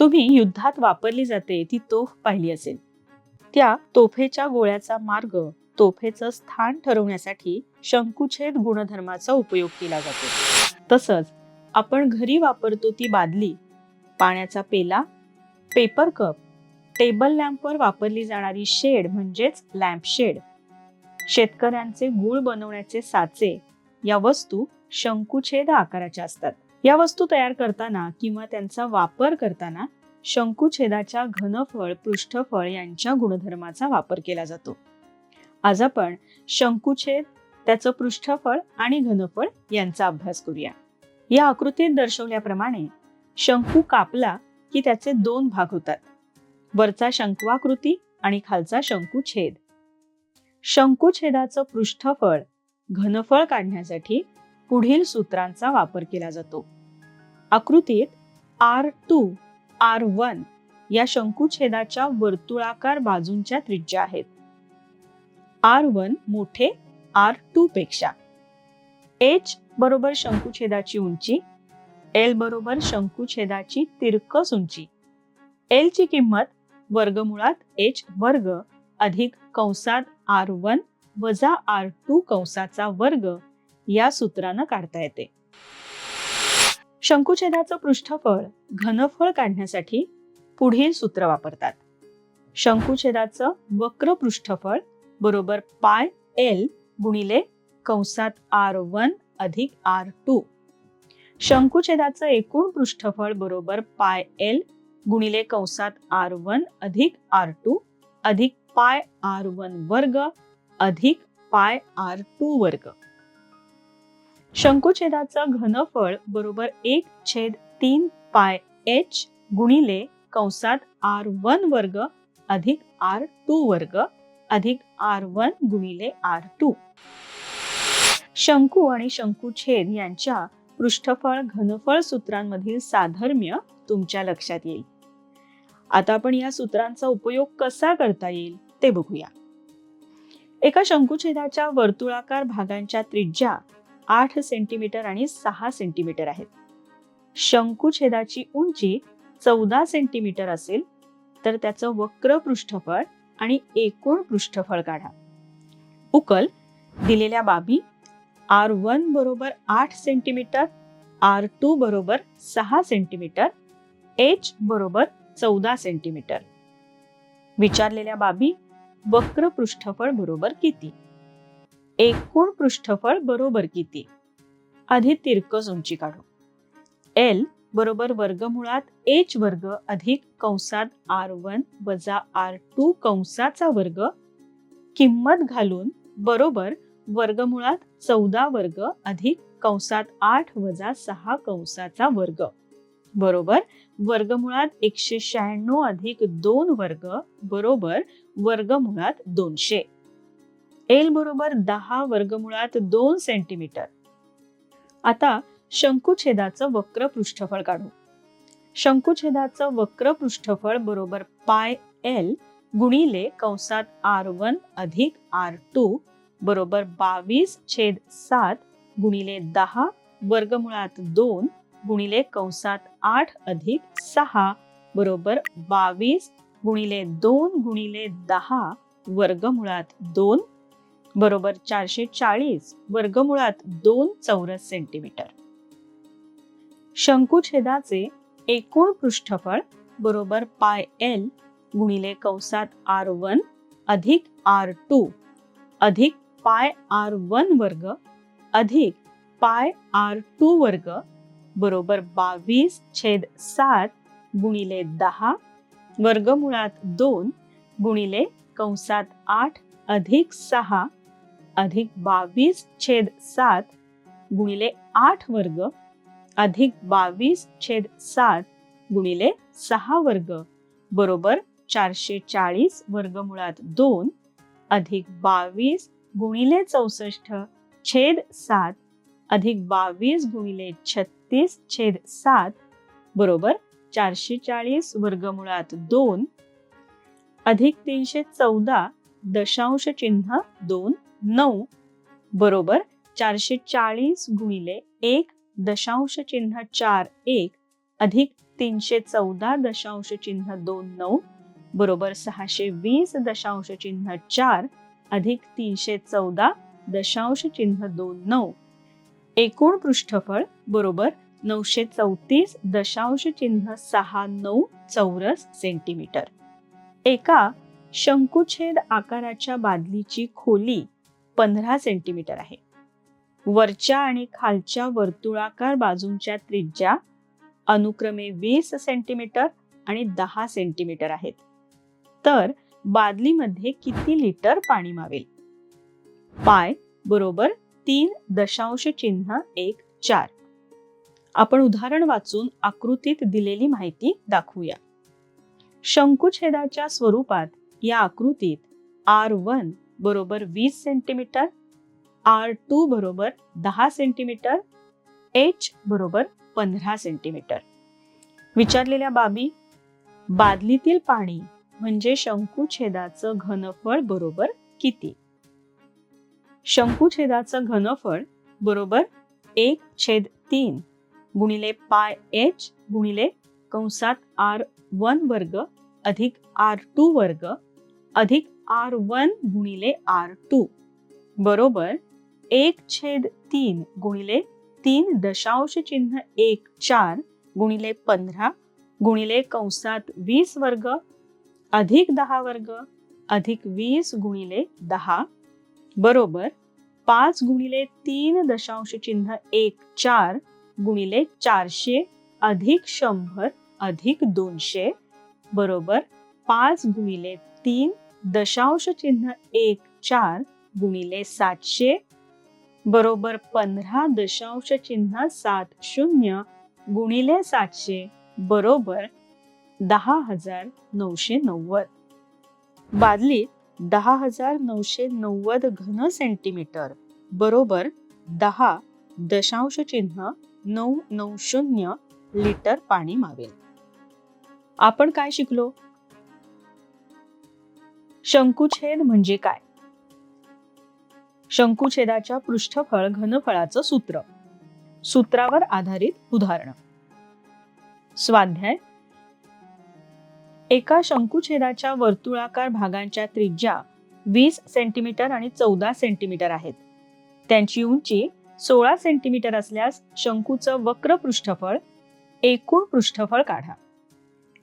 तुम्ही युद्धात वापरली जाते ती तोफ पाहिली असेल. त्या तोफेच्या गोळ्याचा मार्ग तोफेचं स्थान ठरवण्यासाठी शंकुछेद गुणधर्माचा उपयोग केला जातो. तसंच आपण घरी वापरतो ती बादली पाण्याचा पेला पेपर कप टेबल लॅम्पवर वापरली जाणारी शेड म्हणजेच लॅम्प शेड शेतकऱ्यांचे गुळ बनवण्याचे साचे या वस्तू शंकुछेद आकाराच्या असतात. या वस्तू तयार करताना किंवा त्यांचा वापर करताना शंकुछेदाच्या घनफळ पृष्ठफळ यांच्या गुणधर्माचा वापर केला जातो. आज आपण शंकुछेद त्याचं पृष्ठफळ आणि घनफळ यांचा अभ्यास करूया. या आकृतीत दर्शवल्याप्रमाणे शंकू कापला की त्याचे दोन भाग होतात. वरचा शंकवाकृती आणि खालचा शंकुछेद. शंकूछेदाचं पृष्ठफळ घनफळ काढण्यासाठी पुढील सूत्रांचा वापर केला जातो. आकृतीत आर टू आर वन या शंकुछेदाच्या वर्तुळाकार बाजूंच्या त्रिज्या आहेत. आर वन मोठे आर टू पेक्षा. एच बरोबर शंकुछेदाची उंची एल बरोबर शंकुछेदाची तिरकस उंची. एल ची किंमत वर्गमुळात एच वर्ग अधिक कंसात आर वन वजा आर टू कंसाचा वर्ग या सूत्रानं काढता येते. शंकुछेदाचं पृष्ठफळ घनफळ काढण्यासाठी पुढील सूत्र वापरतात. शंकुछेदाचं वक्र पृष्ठफळ बरोबर पाय एल गुणिले कंसात आर वन अधिक आर टू शंकुछेदाचं एकूण पृष्ठफळ बरोबर पाय एल गुणिले कंसात आर वन अधिक आर टू अधिक पाय आर वन वर्ग अधिक पाय आर टू वर्ग. शंकुछेदाचं घनफळ बरोबर एक छेद तीन पाय एच गुणिले कंसात आर वन वर्ग अधिक आर टू वर्ग अधिक आर वन गुणिले आर टू. शंकू आणि शंकुछेद यांच्या पृष्ठफळ घनफळ सूत्रांमधील साधर्म्य तुमच्या लक्षात येईल. आता आपण या सूत्रांचा उपयोग कसा करता येईल ते बघूया. एका शंकुछेदाच्या वर्तुळाकार भागांच्या त्रिज्या आठ सेंटीमीटर आणि सहा सेंटीमीटर आहेत. शंकुछेदाची उंची चौदा सेंटीमीटर असेल तर त्याचं वक्र पृष्ठफळ आणि एकूण पृष्ठफळ काढा. उकल दिलेल्या बाबी आर वन बरोबर आठ सेंटीमीटर आर टू बरोबर सहा सेंटीमीटर एच बरोबर चौदा सेंटीमीटर. विचारलेल्या बाबी वक्र पृष्ठफळ बरोबर किती? एकूण पृष्ठफळ बरोबर किती? आधी तिरकस उंची काढू. एल बरोबर वर्गमुळात एच वर्ग अधिक कंसात आर वन वजा आर टू कंसाचा वर्ग किंमत घालून बरोबर वर्गमुळात चौदा वर्ग अधिक कंसात आठ वजा सहा कंसाचा वर्ग. बरोबर वर्गमुळात एकशे शहाण्णव अधिक दोन वर्ग बरोबर वर्गमुळात दोनशे. एल बरोबर दहा वर्गमुळात दोन सेंटीमीटर आता शंकुछेदाचं वक्र पृष्ठफळ काढू. शंकुछेदाचं वक्र पृष्ठफळ बरोबर पाय एल गुणिले कंसात आर वन अधिक आर टू बरोबर बावीस छेद सात गुणिले दहा वर्गमुळात दोन गुणिले कंसात आठ अधिक सहा बरोबर बावीस गुणिले दोन गुणिले दहा वर्गमुळात दोन बरोबर चारशे चाळीस वर्गमुळात दोन चौरस सेंटीमीटर शंकुछेदाचे एकूण पृष्ठफळ बरोबर पाय एल गुणिले कंसात आर वन अधिक आर टू अधिक पाय आर वन वर्ग अधिक पाय आर टू वर्ग बरोबर बावीस छेद सात गुणिले दहा वर्गमुळात दोन गुणिले कंसात आठ अधिक सहा अधिक बावीस छेद सात गुणिले आठ वर्ग अधिक बावीस छेद सात गुणिले सहा वर्ग बरोबर चारशे चाळीस वर्गमुळात दोन अधिक बावीस गुणिले चौसष्ट छेद सात अधिक बावीस गुणिले छत्तीस छेद सात बरोबर चारशे चाळीस वर्गमुळात दोन अधिक तीनशे चौदा दशांश चिन्ह दोन नऊ बरोबर चारशे चाळीस गुणिले एक दशांश चिन्ह चार एक अधिक तीनशे चौदा दशांश चिन्ह दोन नऊ बरोबर सहाशे वीस दशांश चिन्ह चार अधिक तीनशे चौदा दशांश चिन्ह दोन नऊ. एकूण पृष्ठफळ बरोबर नऊशे चौतीस दशांश चिन्ह सहा नऊ चौरस सेंटीमीटर. एका शंकुछेद आकाराच्या बादलीची खोली पंधरा सेंटीमीटर आहे. वरच्या आणि खालच्या वर्तुळाकार बाजूंच्या त्रिज्या अनुक्रमे वीस सेंटीमीटर आणि दहा सेंटीमीटर आहेत. तर बादलीमध्ये किती लिटर पाणी मावेल? पाय बरोबर तीन दशांश चिन्ह एक चार. आपण उदाहरण वाचून आकृतीत दिलेली माहिती दाखवूया. शंकुछेदाच्या स्वरूपात या आकृतीत आर वन बरोबर वीस सेंटीमीटर आर टू बरोबर दहा सेंटीमीटर एच बरोबर पंधरा सेंटीमीटर. विचारलेल्या बाबी बादलीतील पाणी म्हणजे शंकुछेदाचं घनफळ बरोबर किती? शंकुछेदाचं घनफळ बरोबर एक छेद तीन गुणिले पाय एच गुणिले कंसात आर वन वर्ग अधिक आर टू वर्ग अधिक आर वन गुणिले आर टू. बरोबर? एक छेद तीन गुणिले तीन दशांश चिन्ह एक चार गुणिले पंधरा गुणिले कंसात वीस वर्ग अधिक दहा वर्ग अधिक वीस गुणिले दहा. बरोबर? पाच गुणिले तीन दशांश चिन्ह एक चार गुणिले चारशे अधिक शंभर अधिक दोनशे. बरोबर? पाच गुणिले तीन दशांश चिन्ह एक चार गुणिले सातशे बरोबर पंधरा दशांश चिन्ह सात शून्य गुणिले सातशे बरोबर दहा हजार नऊशे नव्वद. बादलीत दहा हजार नऊशे नव्वद घन सेंटीमीटर बरोबर दहा दशांश चिन्ह नऊ नऊ शून्य लिटर पाणी मावेल. आपण काय शिकलो? शंकुछेद म्हणजे काय? शंकुछेदाच्या पृष्ठफळ घनफळाचं सूत्र. सूत्रावर आधारित उदाहरण. स्वाध्याय. एका शंकुछेदाच्या वर्तुळाकार भागांच्या त्रिज्या वीस सेंटीमीटर आणि चौदा सेंटीमीटर आहेत. त्यांची उंची सोळा सेंटीमीटर असल्यास शंकूचं वक्र पृष्ठफळ एकूण पृष्ठफळ काढा.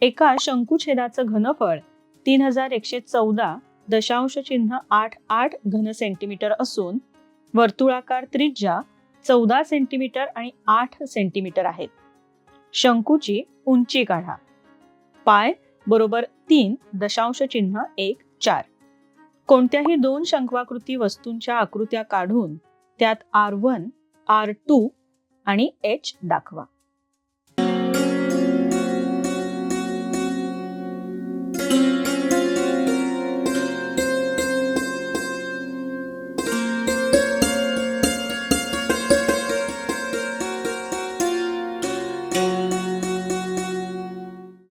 एका शंकुछेदाचं घनफळ तीन हजार एकशे चौदा दशांश चिन्ह आठ आठ घन सेंटीमीटर असून वर्तुळाकार त्रिज्या चौदा सेंटीमीटर आणि आठ सेंटीमीटर आहेत. शंकूची उंची काढा. पाय बरोबर तीन दशांश चिन्ह एक चार. कोणत्याही दोन शंकवाकृती वस्तूंच्या आकृत्या काढून त्यात आर वन आर टू आणि एच दाखवा.